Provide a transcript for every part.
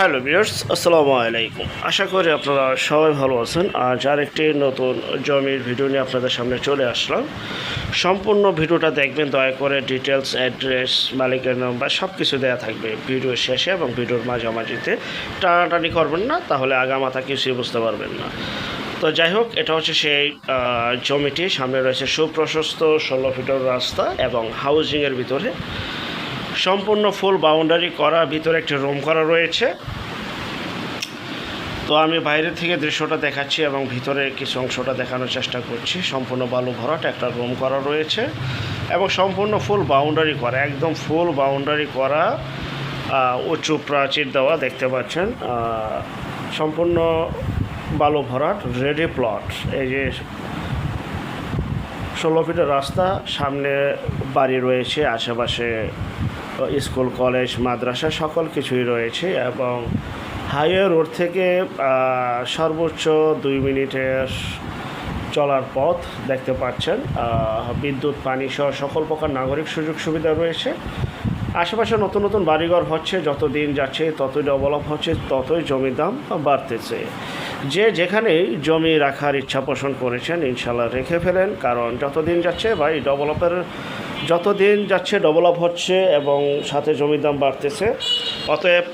Hello বিয়ার্স আসসালামু আলাইকুম। আশা করি আপনারা সবাই ভালো আছেন। আজ আরেকটি নতুন জমির ভিডিও নিয়ে আপনাদের সামনে চলে আসলাম। সম্পূর্ণ ভিডিওটা দেখবেন, দয়া করে ডিটেলস অ্যাড্রেস মালিকের নাম্বার সব কিছু দেওয়া থাকবে ভিডিও শেষে এবং ভিডিওর মাঝামাঝিতে। টানাটানি করবেন না, তাহলে আগামাথা কিছুই বুঝতে পারবেন না। তো যাই হোক, এটা হচ্ছে সেই জমিটি। সামনে রয়েছে সুপ্রশস্ত ষোলো ফিটের রাস্তা এবং হাউজিংয়ের ভিতরে। সম্পূর্ণ ফুল বাউন্ডারি করা, ভিতরে একটি রুম করা রয়েছে। তো আমি বাইরে থেকে দৃশ্যটা দেখাচ্ছি এবং ভিতরে কিছু অংশটা দেখানোর চেষ্টা করছি। সম্পূর্ণ বালু ভরাট, একটা রুম করা রয়েছে। এবং সম্পূর্ণ ফুল বাউন্ডারি করা, একদম ফুল বাউন্ডারি করা উঁচু প্রাচীর দেওয়া দেখতে পাচ্ছেন। সম্পূর্ণ বালু ভরাট রেডি প্লট এই যে ষোলো ফিটের রাস্তা, সামনে বাড়ি রয়েছে, আশেপাশে স্কুল, কলেজ, মাদ্রাসা সকল কিছুই রয়েছে এবং হাইওয়ে রোড থেকে সর্বোচ্চ দুই মিনিটের চলার পথ দেখতে পাচ্ছেন। বিদ্যুৎ, পানি সহ সকল প্রকার নাগরিক সুযোগ সুবিধা রয়েছে। আশেপাশে নতুন নতুন বাড়িঘর হচ্ছে, যত দিন যাচ্ছে ততই ডেভেলপ হচ্ছে, ততই জমির দাম বাড়তেছে। যে যেখানেই জমি রাখার ইচ্ছা পোষণ করেছেন ইনশাল্লাহ রেখে ফেলেন, কারণ যত দিন যাচ্ছে এই ডেভেলপের যত দিন যাচ্ছে ডেভেলপ হচ্ছে এবং সাথে জমির দাম বাড়তেছে, অতএব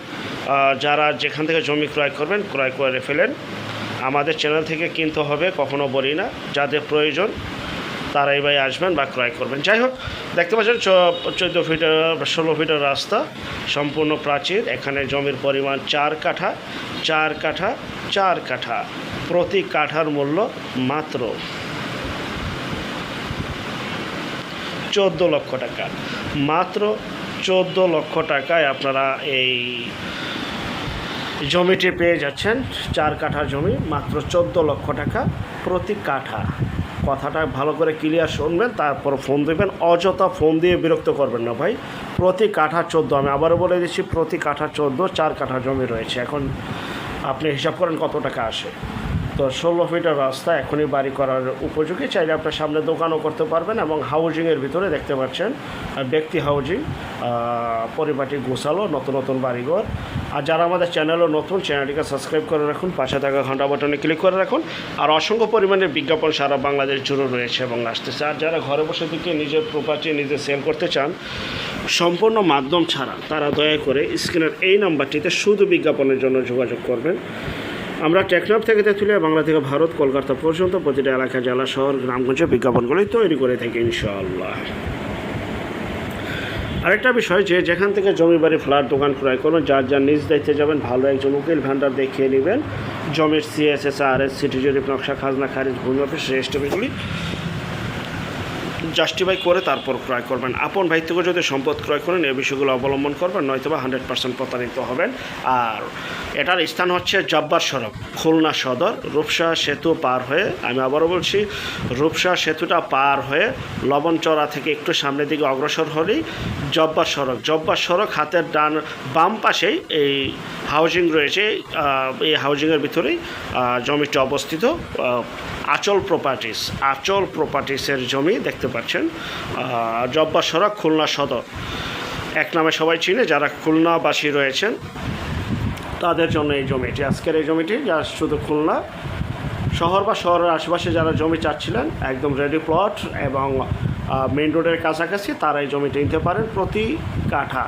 যারা যেখান থেকে জমি ক্রয় করবেন, ক্রয় করে ফেলেন। আমাদের চ্যানেল থেকে কিনতে হবে, কখনো বলি না। যাদের প্রয়োজন, তারাই ভাই আসবেন বা ক্রয় করবেন। যাই হোক, দেখতে পাচ্ছেন চোদ্দ ফিটের, ষোলো ফিটের রাস্তা, সম্পূর্ণ প্রাচীর। এখানে জমির পরিমাণ চার কাঠা চার কাঠা চার কাঠা। প্রতি কাঠার মূল্য মাত্র চোদ্দ লক্ষ টাকা। মাত্র চোদ্দ লক্ষ টাকায় আপনারা এই জমিটি পেয়ে যাচ্ছেন। চার কাঠা জমি, মাত্র চোদ্দ লক্ষ টাকা প্রতি কাঠা। কথাটা ভালো করে ক্লিয়ার শুনবেন, তারপর ফোন দেবেন। অযথা ফোন দিয়ে বিরক্ত করবেন না ভাই। প্রতি কাঠা চোদ্দ, আমি আবারও বলে দিচ্ছি, প্রতি কাঠা চোদ্দ, চার কাঠা জমি রয়েছে। এখন আপনি হিসাব করেন কত টাকা আসে। তো ষোলো ফিটের রাস্তা এখনই বাড়ি করার উপযোগী। চাইলে আপনার সামনে দোকানও করতে পারবেন এবং হাউজিংয়ের ভিতরে দেখতে পাচ্ছেন ব্যক্তি হাউজিং পরিপাটি গোছালো, নতুন নতুন বাড়িঘর। আর যারা আমাদের চ্যানেলও নতুন, চ্যানেলটিকে সাবস্ক্রাইব করে রাখুন, পাশে থাকা ঘণ্টা বাটনে ক্লিক করে রাখুন। আর অসংখ্য পরিমাণে বিজ্ঞাপন সারা বাংলাদেশ জুড়ে রয়েছে এবং আসতেছে। আর যারা ঘরে বসে থেকে নিজের প্রপার্টি নিজে সেল করতে চান, সম্পূর্ণ মাধ্যম ছাড়া তারা দয়া করে স্ক্রিনের এই নাম্বারটিতে শুধু বিজ্ঞাপনের জন্য যোগাযোগ করবেন। আমরা টেকনাফ থেকে তেঁতুলিয়া, বাংলা থেকে ভারত, কলকাতা পর্যন্ত প্রতিটা এলাকা, জেলা, শহর, গ্রামগঞ্জে বিজ্ঞাপনগুলোই তৈরি করে থাকি ইনশাল্লাহ আরেকটা বিষয় যে যেখান থেকে জমি বাড়ি, ফ্ল্যাট, দোকান ক্রয় করুন যার যার নিজ দায়িত্বে যাবেন, ভালো একজন উকিল ভান্ডার দেখিয়ে নেবেন। জমির সিএসএস আর এস সিটি জরিপ নকশা, খাজনা, খারিজ, ভূমি অফিস রেজিস্ট্রিগুলি জাস্টিফাই করে তারপর ক্রয় করবেন। আপন ভাই থেকে যদি সম্পদ ক্রয় করেন এই বিষয়গুলো অবলম্বন করবেন, নয়তোবা হান্ড্রেড পার্সেন্ট প্রতারিত হবেন। আর এটার স্থান হচ্ছে জব্বার সড়ক, খুলনা সদর, রূপসা সেতু পার হয়ে, আমি আবারও বলছি, রূপসা সেতুটা পার হয়ে লবণচড়া থেকে একটু সামনের দিকে অগ্রসর হলেই জব্বার সড়ক। জব্বার সড়ক হাতের ডান বাম পাশেই এই হাউজিং রয়েছে এই হাউজিংয়ের ভিতরেই জমিটি অবস্থিত। আচল প্রপার্টিস আচল প্রপার্টিসের জমি দেখতে পাচ্ছেন। আহ, জব্বার সড়ক খুলনা সদর। এক নামে সবাই চিনে যারা খুলনাবাসী রয়েছেন তাদের জন্য এই জমিটি। আজকের এই জমিটি যা শুধু খুলনা শহর বা শহরের আশেপাশে যারা জমি চাচ্ছিলেন একদম রেডি প্লট এবং মেইন রোডের কাছাকাছি তারা এই জমিটি নিতে পারেন প্রতি কাঠা।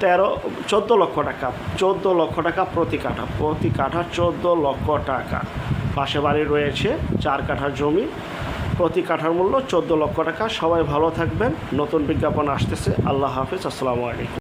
তেরো চোদ্দ লক্ষ টাকা চোদ্দ লক্ষ টাকা প্রতি কাঠা প্রতি কাঠা চোদ্দ লক্ষ টাকা। পাশে বাড়ি রয়েছে চার কাঠা জমি প্রতি কাঠার মূল্য চোদ্দ লক্ষ টাকা। সবাই ভালো থাকবেন। নতুন বিজ্ঞাপন আসতেছে। আল্লাহ হাফিজ। আসসালামু আলাইকুম।